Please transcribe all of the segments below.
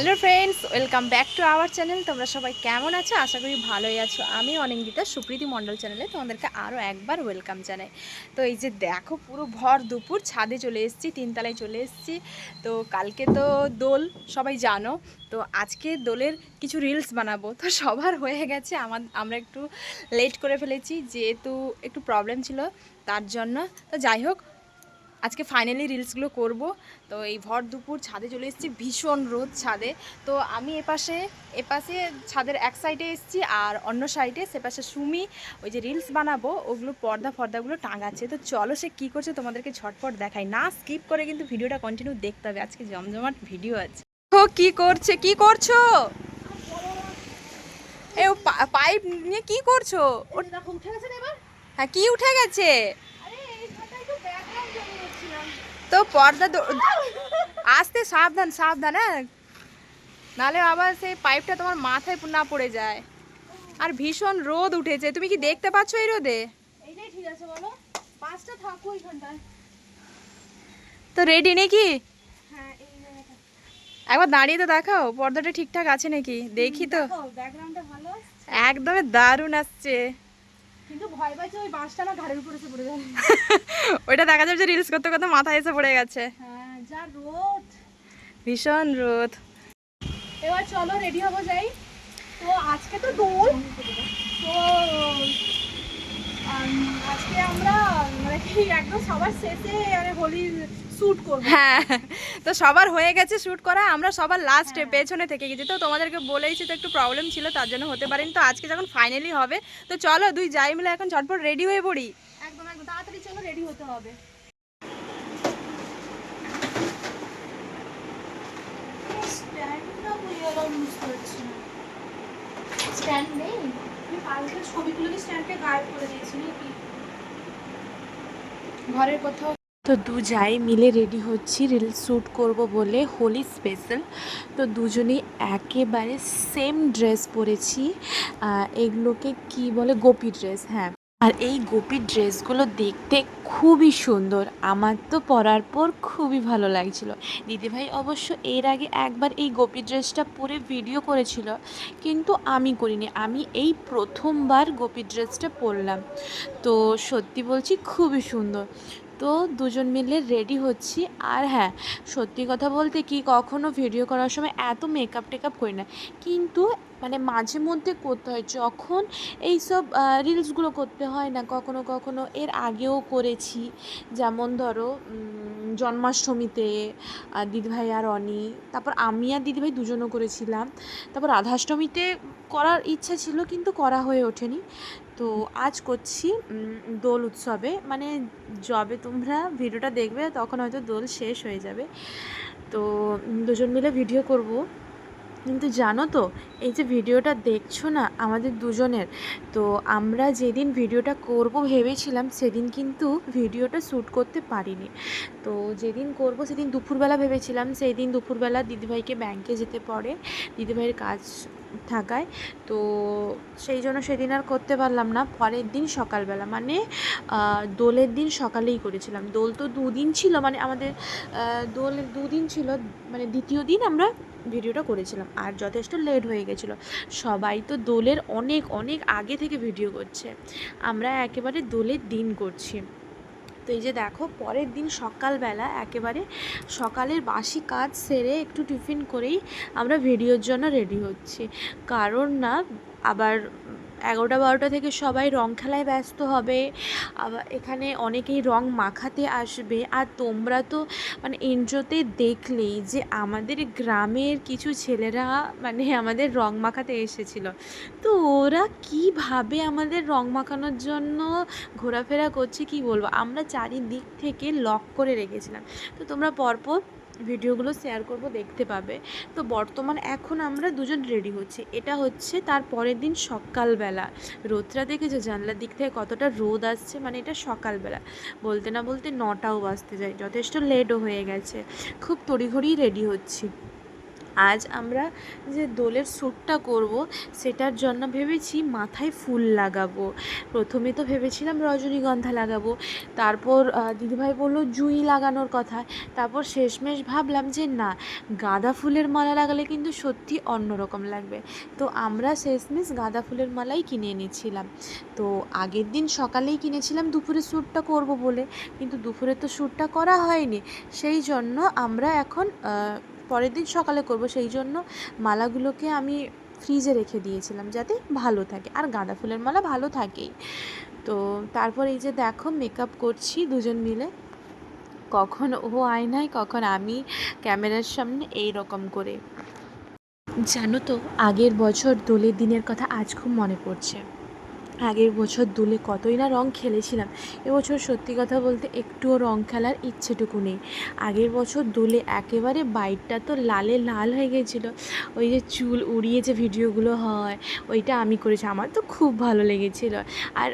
Hello friends, welcome back to our channel. তোমরা সবাই কেমন আছো? আশা করি ভালোই আছো। আমি অনিন্দিতা, সুপ্রীতি মণ্ডল চ্যানেলে তোমাদেরকে আরও একবার ওয়েলকাম জানাই। তো এই যে দেখো, পুরো ভর দুপুর ছাদে চলে এসেছি, তিনতলায় চলে এসেছি। তো কালকে তো দোল, সবাই জানো। তো আজকে দোলের কিছু রিলস বানাবো। তো সবার হয়ে গেছে, আমার, আমরা একটু লেট করে ফেলেছি, যেহেতু একটু প্রবলেম ছিল, তার জন্য। তো যাই হোক আজকে ফাইনালি রিলসগুলো করব। তো এই ভর দুপুর ছাদে চলে এসেছি ভীষণ রোদ ছাদে। তো আমি এপাশে এপাশে ছাদের এক সাইডে এসেছি আর অন্য সাইডে সেপাশে সুমি ওই যে রিলস বানাবো ওগুলো পর্দা ফর্দাগুলো টাঙাচ্ছে। তো চলো সে কী করছে তোমাদেরকে ঝটপট দেখাই। না স্কিপ করে কিন্তু ভিডিওটা কন্টিনিউ দেখতে হবে। আজকে জমজমাট ভিডিও আছে। ও কি করছে কি করছ? এ পাইপ নিয়ে কি করছ? হ্যাঁ কি উঠে গেছে? তো পর্দা আস্তে সাবধান সাবধান হ্যাঁ? নাহলে আবার সেই পাইপটা তোমার মাথায় না পড়ে যায়। আর ভীষণ রোদ উঠেছে। তুমি কি দেখতে পাচ্ছ এই রোদে? তো রেডি নাকি? হ্যাঁ একবার দাঁড়িয়ে তো দেখাও পর্দাটা ঠিকঠাক আছে নাকি? দেখি তো। একদমই দারুণ আসছে। কিন্তু ভয় পাইছে ওই বাসটা না ঘাড়ের উপরে এসে পড়ে যাবে ওইটা দেখা যাবে যে রিলস করতে করতে মাথায় এসে পড়ে গেছে। হ্যাঁ যা রোদ। ভীষণ রোদ। এবার চলো রেডি হব যাই। তো আজকে তো দোল। তো আজকে আমরা মানে কি একদম সবার শেষে মানে হোলির শ্যুট করব। হ্যাঁ তো সবার হয়ে গেছে শ্যুট করা আমরা সবার লাস্টে পেছনে থেকে গেছি। তো তোমাদেরকে বলেইছি তো একটু প্রবলেম ছিল তার জন্য হতে পারেনি। তো আজকে যখন ফাইনালি হবে তো চলো দুই যাই মিলে এখন ঝটপট রেডি হয়ে পড়ি। একদম একদম। তাড়াতাড়ি চলো রেডি হতে হবে। হয়ে স্ট্যান্ড নেই? আমি কালকে ছবিগুলোকে স্ট্যান্ডকে গায়েব করে দিয়েছি নাকি ঘরের কোথাও তো দু যাই মিলে রেডি হচ্ছি রিল শ্যুট করব বলে হোলি স্পেশাল তো দুজনেই একেবারে সেম ড্রেস পরেছি। এগুলোকে কি বলে? গোপী ড্রেস হ্যাঁ। আর এই গোপী ড্রেসগুলো দেখতে খুবই সুন্দর। আমার তো পরার পর খুবই ভালো লাগছিল। দিদিভাই অবশ্য এর আগে একবার এই গোপী ড্রেসটা পরে ভিডিও করেছিল, কিন্তু আমি করিনি। আমি এই প্রথমবার গোপী ড্রেসটা পরলাম। তো সত্যি বলছি, খুবই সুন্দর। তো দুজন মিলে রেডি হচ্ছি। আর হ্যাঁ সত্যি কথা বলতে কি কখনো ভিডিও করার সময় এত মেকআপ টেকআপ করি না। কিন্তু মানে মাঝে মধ্যে করতে হয়। যখন এইসব রিলসগুলো করতে হয় না, কখনো কখনো এর আগেও করেছি। যেমন ধরো জন্মাষ্টমীতে দিদিভাই আর অনি, তারপর আমি আর দিদিভাই দুজনও করেছিলাম। তারপর রাধাষ্টমীতে করার ইচ্ছা ছিল, কিন্তু করা হয়ে ওঠেনি। তো আজ করছি দোল উৎসবে। মানে যবে তোমরা ভিডিওটা দেখবে, তখন হয়তো দোল শেষ হয়ে যাবে। তো দুজন মিলে ভিডিও করব। কিন্তু জানো তো, এই যে ভিডিওটা দেখছ না আমাদের দুজনের, তো আমরা যেদিন ভিডিওটা করব ভেবেছিলাম সেদিন কিন্তু ভিডিওটা শ্যুট করতে পারিনি। তো যেদিন করব সেদিন দুপুরবেলা ভেবেছিলাম, সেই দিন দুপুরবেলা দিদিভাইকে ব্যাংকে যেতে পড়ে। দিদিভাইয়ের কাজ থাকায়। তো সেই জন্য সেদিন আর করতে পারলাম না। পরের দিন সকালবেলা মানে দোলের দিন সকালেই করেছিলাম। দোল তো দুদিন ছিল মানে আমাদের দোল দুদিন ছিল মানে দ্বিতীয় দিন আমরা ভিডিওটা করেছিলাম। আর যথেষ্ট লেট হয়ে গেছিল। সবাই তো দোলের অনেক অনেক আগে থেকে ভিডিও করছে। আমরা একেবারে দোলের দিন করছি। তো এই যে দেখো, পরের দিন সকালবেলা একেবারে সকালের বাসি কাজ সেরে একটু টিফিন করেই আমরা ভিডিওর জন্য রেডি হচ্ছি। কারণ না, আবার এগারোটা, বারোটা থেকে সবাই রং খেলায় ব্যস্ত হবে। আবার এখানে অনেকেই রং মাখাতে আসবে। আর তোমরা তো মানে ইন্ট্রোতে দেখলেই যে আমাদের গ্রামের কিছু ছেলেরা মানে আমাদের রং মাখাতে এসেছিল। তো ওরা কীভাবে আমাদের রং মাখানোর জন্য ঘোরাফেরা করছে কি বলব? আমরা চারিদিক থেকে লক করে রেখেছিলাম। তো তোমরা পরপর ভিডিওগুলো শেয়ার করব, দেখতে পাবে। তো বর্তমান এখন আমরা দুজন রেডি হচ্ছি। এটা হচ্ছে তার পরের দিন সকালবেলা। রোদটা দেখেছ? জানলার দিক থেকে কতটা রোদ আসছে? মানে এটা সকালবেলা। বলতে না বলতে নটাও বাজতে যায়। যথেষ্ট লেটও হয়ে গেছে। খুব তড়িঘড়ি রেডি হচ্ছি। আজ আমরা যে দোলের শ্যুটটা করব, সেটার জন্য ভেবেছি মাথায় ফুল লাগাবো। প্রথমে তো ভেবেছিলাম রজনীগন্ধা লাগাবো। তারপর দিদিভাই বলল জুই লাগানোর কথা। তারপর শেষমেশ ভাবলাম যে না, গাঁদা ফুলের মালা লাগালে কিন্তু সত্যি অন্যরকম লাগবে। তো আমরা শেষমেশ গাঁদা ফুলের মালাই কিনে এনেছিলাম। তো আগের দিন সকালেই কিনেছিলাম দুপুরে শ্যুটটা করব বলে। কিন্তু দুপুরে তো শ্যুটটা করা হয়নি। সেই জন্য আমরা এখন পরের দিন সকালে করব, সেই জন্য মালাগুলোকে আমি ফ্রিজে রেখে দিয়েছিলাম যাতে ভালো থাকে। আর গাঁদা ফুলের মালা ভালো থাকেই। তো তারপর এই যে দেখো মেকআপ করছি দুজন মিলে। কখন ও আয়নায়, কখন আমি ক্যামেরার সামনে এই রকম করে। জানো তো, আগের বছর দোলের দিনের কথা আজ খুব মনে পড়ছে। আগের বছর দুলে কতই না রং খেলেছিলাম। এবছর সত্যি কথা বলতে একটুও রং খেলার ইচ্ছেটুকু নেই। আগের বছর দুলে একেবারে বাইকটা তো লালে লাল হয়ে গেছিল। ওই যে চুল উড়িয়ে যে ভিডিওগুলো হয়, ওইটা আমি করেছি। আমার তো খুব ভালো লেগেছিলো। আর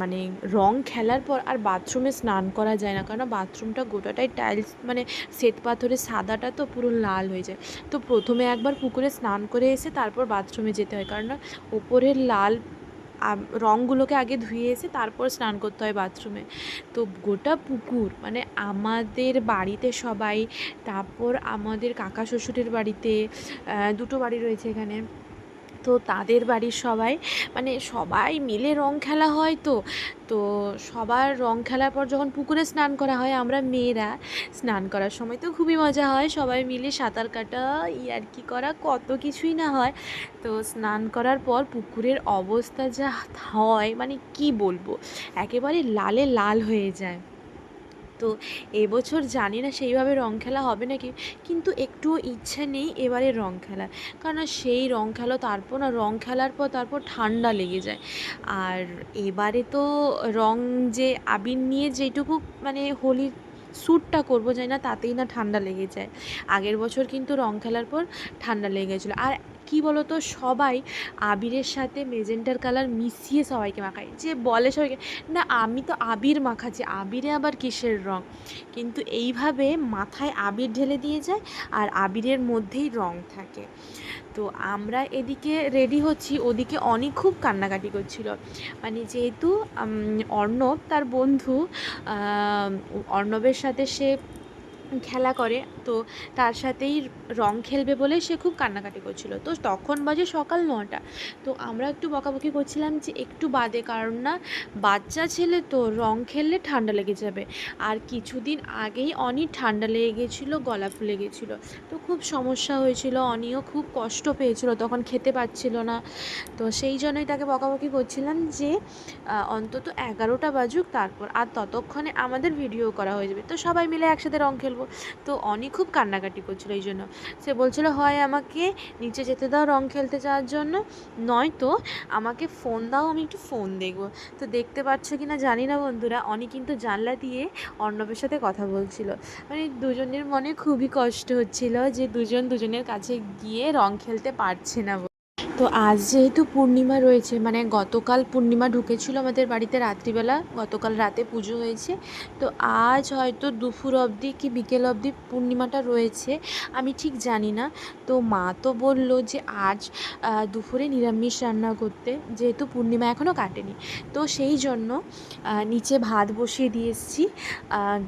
মানে রং খেলার পর আর বাথরুমে স্নান করা যায় না। কারণ বাথরুমটা গোটাটাই টাইলস মানে শ্বেত পাথরের সাদাটা তো পুরো লাল হয়ে যায়। তো প্রথমে একবার পুকুরে স্নান করে এসে তারপর বাথরুমে যেতে হয়। কারণ ওপরের লাল রঙগুলোকে আগে ধুয়ে এসে তারপর স্নান করতে হয় বাথরুমে। তো গোটা পুকুর মানে আমাদের বাড়িতে সবাই, তারপর আমাদের কাকা শ্বশুরের বাড়িতে দুটো বাড়ি রয়েছে এখানে। তো তাদের বাড়ির সবাই মানে সবাই মিলে রং খেলা হয় তো। তো সবার রং খেলার পর যখন পুকুরে স্নান করা হয়, আমরা মেয়েরা স্নান করার সময় তো খুবই মজা হয়। সবাই মিলে সাঁতার কাটা ইয়ার্কি করা, কত কিছুই না হয়। তো স্নান করার পর পুকুরের অবস্থা যা হয় মানে কি বলব? একেবারে লালে লাল হয়ে যায়। তো এবছর জানি না সেইভাবে রং খেলা হবে নাকি, কিন্তু একটুও ইচ্ছে নেই এবারে রং খেলার। কারণ সেই রং খেলা, তারপর না রং খেলার পর তারপর ঠান্ডা লেগে যায়। আর এবারে তো রং যে আবির নিয়ে যেটুকু মানে হোলির স্যুটটা করব, জানি না তাতেই না ঠান্ডা লেগে যায়। আগের বছর কিন্তু রং খেলার পর ঠান্ডা লেগে গেছিল। আর কি বলতো? সবাই আবিরের সাথে মেজেন্টার কালার মিশিয়ে সবাইকে মাখায়। যে বলে সবাইকে, না, আমি তো আবির মাখাচ্ছি, আবিরে আবার কিসের রং? কিন্তু এইভাবে মাথায় আবির ঢেলে দিয়ে যায় আর আবিরের মধ্যেই রং থাকে। তো আমরা এদিকে রেডি হচ্ছি, ওদিকে অনেক খুব কান্নাকাটি করছিল। মানে যেহেতু অর্ণব তার বন্ধু অর্ণবের সাথে সে খেলা করে তো তার সাথেই রং খেলবে বলে সে খুব কান্নাকাটি করছিল। তো তখন বাজে সকাল নটা তো আমরা একটু বকাবকি করছিলাম যে একটু বাদে, কারণ না বাচ্চা ছেলে তো রং খেললে ঠান্ডা লেগে যাবে। আর কিছুদিন আগেই অনেক ঠান্ডা লেগে গেছিল, গলা ফুলে গেছিল। তো খুব সমস্যা হয়েছিল, অনিও খুব কষ্ট পেয়েছিল, তখন খেতে পাচ্ছিল না। তো সেই জন্যই তাকে বকাবকি করছিলাম যে অন্তত এগারোটা বাজুক তারপর, আর ততক্ষণে আমাদের ভিডিও করা হয়ে যাবে। তো সবাই মিলে একসাথে রং খেলব। তো অনি খুব কান্নাকাটি করছিল এই জন্য সে বলছিল, হয় আমাকে নিচে যেতে দাও রং খেলতে যাওয়ার জন্য, নয়তো আমাকে ফোন দাও, আমি একটু ফোন দেখব তো দেখতে পাচ্ছ কি না জানি না বন্ধুরা অনেক কিন্তু জানলা দিয়ে অর্ণবের সাথে কথা বলছিল মানে দুজনের মনে খুবই কষ্ট হচ্ছিল যে দুজন দুজনের কাছে গিয়ে রং খেলতে পারছে না। তো আজ যেহেতু পূর্ণিমা রয়েছে মানে গতকাল পূর্ণিমা ঢুকেছিল আমাদের বাড়িতে রাত্রিবেলা, গতকাল রাতে পুজো হয়েছে, তো আজ হয়তো দুপুর অবধি কি বিকেল অবধি পূর্ণিমাটা রয়েছে, আমি ঠিক জানি না। তো মা তো বলল যে আজ দুপুরে নিরামিষ রান্না করতে, যেহেতু পূর্ণিমা এখনও কাটেনি। তো সেই জন্য নিচে ভাত বসিয়ে দিয়ে এসেছি।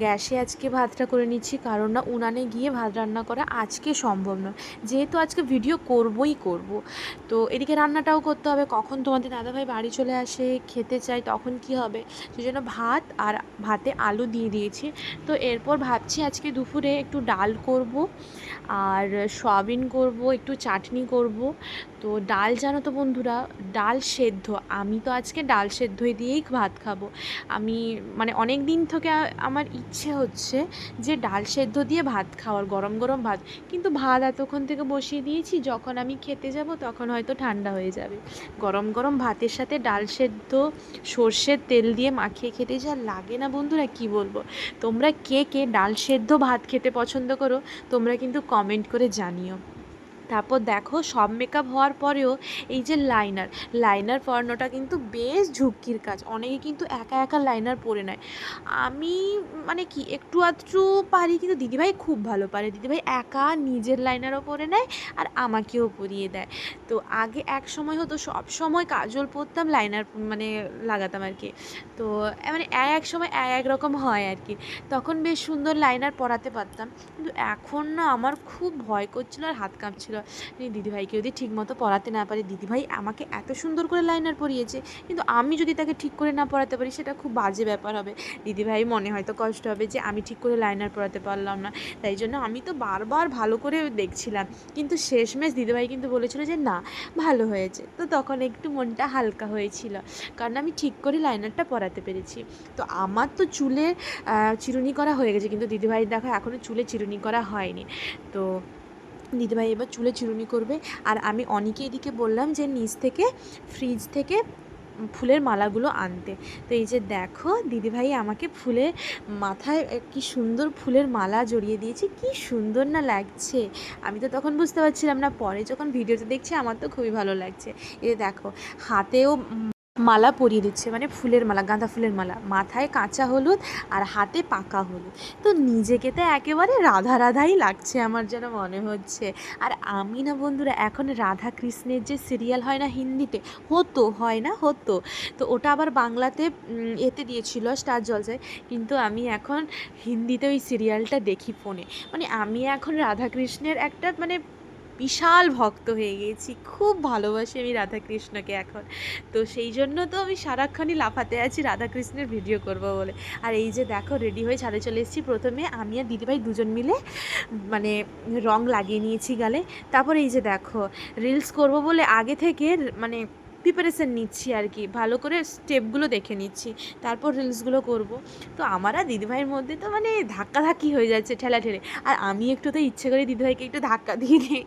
গ্যাসে আজকে ভাতটা করে নিচ্ছি, কারণ না উনানে গিয়ে ভাত রান্না করা আজকে সম্ভব নয়। যেহেতু আজকে ভিডিও করবই করব, তো এদিকে রান্নাটাও করতে হবে। কখন তোমাদের দাদাভাই বাড়ি চলে আসে, খেতে চাই তখন কি হবে? সেই জন্য ভাত আর ভাতে আলু দিয়ে দিয়েছি। তো এরপর ভাবছি আজকে দুপুরে একটু ডাল করব আর সয়াবিন করব, একটু চাটনি করব। তো ডাল জানো তো বন্ধুরা? ডাল সেদ্ধ। আমি তো আজকে ডাল সেদ্ধই দিয়েই ভাত খাব। আমি মানে অনেক দিন থেকে আমার ইচ্ছে হচ্ছে যে ডাল সেদ্ধ দিয়ে ভাত খাওয়ার, গরম গরম ভাত। কিন্তু ভাত এতক্ষণ থেকে বসিয়ে দিয়েছি, যখন আমি খেতে যাব তখন হয়তো ঠান্ডা হয়ে যাবে। গরম গরম ভাতের সাথে ডাল সেদ্ধ, সর্ষের তেল দিয়ে মাখিয়ে খেতে যা লাগে না বন্ধুরা, কি বলব? তোমরা কে কে ডাল সেদ্ধ ভাত খেতে পছন্দ করো, তোমরা কিন্তু কমেন্ট করে জানিও। তারপর দেখো সব মেকআপ হওয়ার পরেও এই যে লাইনার লাইনার পরানোটা কিন্তু বেশ ঝুঁকির কাজ। অনেকে কিন্তু একা একা লাইনার পরে নেয়। আমি মানে কি একটু আধটু পারি, কিন্তু দিদিভাই খুব ভালো পারে। দিদিভাই একা নিজের লাইনারও পরে নেয় আর আমাকেও পরিয়ে দেয়। তো আগে এক সময় হতো সব সময় কাজল পরতাম লাইনার মানে লাগাতাম আর কি। তো মানে এক সময় এক রকম হয় আর কি। তখন বেশ সুন্দর লাইনার পরাতে পারতাম। কিন্তু এখন না আমার খুব ভয় করছিল আর হাত কাঁপছিলো। দিদিভাইকে যদি ঠিকমতো পড়াতে না পারি, দিদিভাই আমাকে এত সুন্দর করে লাইনার পরিয়েছে, কিন্তু আমি যদি তাকে ঠিক করে না পড়াতে পারি, সেটা খুব বাজে ব্যাপার হবে। দিদিভাই মনে হয়তো কষ্ট হবে যে আমি ঠিক করে লাইনার পড়াতে পারলাম না। তাই জন্য আমি তো বারবার ভালো করে দেখছিলাম, কিন্তু শেষমেশ দিদিভাই কিন্তু বলেছিল যে, না, ভালো হয়েছে। তো তখন একটু মনটা হালকা হয়েছিল, কারণ আমি ঠিক করে লাইনারটা পরাতে পেরেছি। তো আমার তো চুলে চিরুনি করা হয়ে গেছে, কিন্তু দিদিভাই দেখো এখনও চুলে চিরুনি করা হয়নি। তো দিদিভাই এবার চুলে চিরুনি করবে। আর আমি অনেকে এদিকে বললাম যে, নিচ থেকে ফ্রিজ থেকে ফুলের মালাগুলো আনতে। তো এই যে দেখো, দিদিভাই আমাকে ফুলে মাথায় কি সুন্দর ফুলের মালা জড়িয়ে দিয়েছে, কি সুন্দর না লাগছে। আমি তো তখন বুঝতে পারছিলাম না, পরে যখন ভিডিওতে দেখছি, আমার তো খুবই ভালো লাগছে। এই দেখো, হাতেও মালা পরিয়ে দিচ্ছে মানে ফুলের মালা, গাঁদা ফুলের মালা। মাথায় কাঁচা হলুদ আর হাতে পাকা হলুদ। তো নিজেকে তো একেবারে রাধা রাধাই লাগছে আমার যেন মনে হচ্ছে। আর আমি না বন্ধুরা, এখন রাধা কৃষ্ণের যে সিরিয়াল হয় না হিন্দিতে, হতো, হয় না হতো, তো ওটা আবার বাংলাতে এতে দিয়েছিল স্টার জলসায় কিন্তু আমি এখন হিন্দিতে ওই সিরিয়ালটা দেখি ফোনে। মানে আমি এখন রাধাকৃষ্ণের একটা মানে বিশাল ভক্ত হয়ে গিয়েছি। খুব ভালোবাসি আমি রাধাকৃষ্ণকে এখন। তো সেই জন্য তো আমি সারাক্ষণই লাফাতে আছি, রাধাকৃষ্ণের ভিডিও করব বলে। আর এই যে দেখো রেডি হয়ে ছাদে চলে এসেছি। প্রথমে আমি আর দিদিভাই দুজন মিলে মানে রং লাগিয়ে নিয়েছি গালে। তারপর এই যে দেখো রিলস করব বলে আগে থেকে মানে প্রিপারেশান নিচ্ছি আর কি। ভালো করে স্টেপগুলো দেখে নিচ্ছি। তারপর রিলসগুলো করব। তো আমার আর দিদিভাইয়ের মধ্যে তো মানে ধাক্কাধাক্কি হয়ে যাচ্ছে ঠেলা ঠেলে আর আমি একটু তো ইচ্ছে করে দিদিভাইকে একটু ধাক্কা দিয়ে দিই।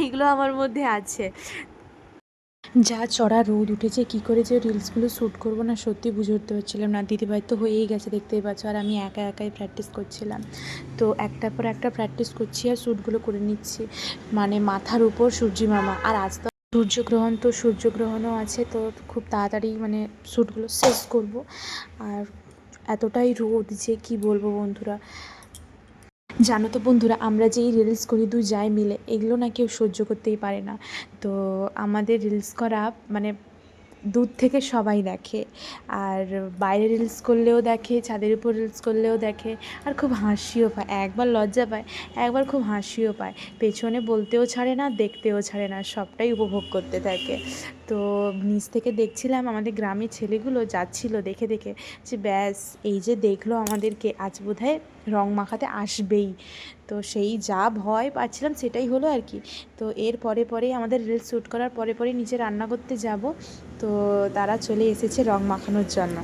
এইগুলো আমার মধ্যে আছে। যা চড়া রোদ উঠেছে, কি করে যে রিলসগুলো শ্যুট করব না সত্যি বুঝে উঠতে পারছিলাম না। দিদিভাই তো হয়েই গেছে, দেখতেই পাচ্ছ। আর আমি একা একাই প্র্যাকটিস করছিলাম। তো একটার পর একটা প্র্যাকটিস করছি আর শ্যুটগুলো করে নিচ্ছি। মানে মাথার উপর সূর্যি মামা। আর আজ তো সূর্যগ্রহণ তো সূর্যগ্রহণও আছে, তো খুব তাড়াতাড়ি মানে শ্যুটগুলো শেষ করব। আর এতটাই রোদ যে কি বলব বন্ধুরা? জানো তো বন্ধুরা, আমরা যেই রিলস করি দু যাই মিলে, এগুলো না কেউ সহ্য করতেই পারে না। তো আমাদের রিলস করা মানে দূর থেকে সবাই দেখে। আর বাইরে রিলস করলেও দেখে, ছাদের উপর রিলস করলেও দেখে। আর খুব হাসিও পায়। একবার লজ্জা পায়, একবার খুব হাসিও পায়। পেছনে বলতেও ছাড়ে না, দেখতেও ছাড়ে না, সবটাই উপভোগ করতে থাকে। তো নিচ থেকে দেখছিলাম আমাদের গ্রামের ছেলেগুলো যাচ্ছিল দেখে দেখে যে ব্যাস, এই যে দেখল আমাদেরকে, আজ বোধহয় রং মাখাতে আসবেই। তো সেই যা ভয় পাচ্ছিলাম সেটাই হলো আর কি। তো এর পরে পরে আমাদের রিল শ্যুট করার পরে পরে নিচে রান্না করতে যাব। তো তারা চলে এসেছে রং মাখানোর জন্য।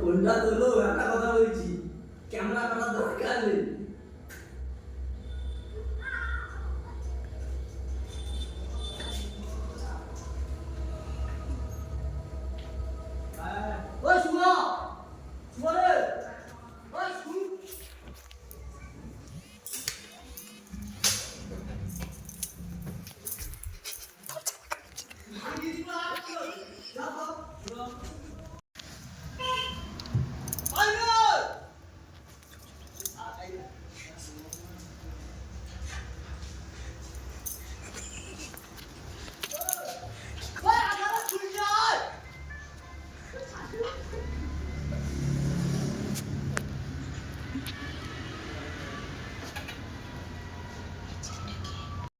ফোনটা তুলো একটা কথা বলছি। ক্যামেরা করার দরকার নেই।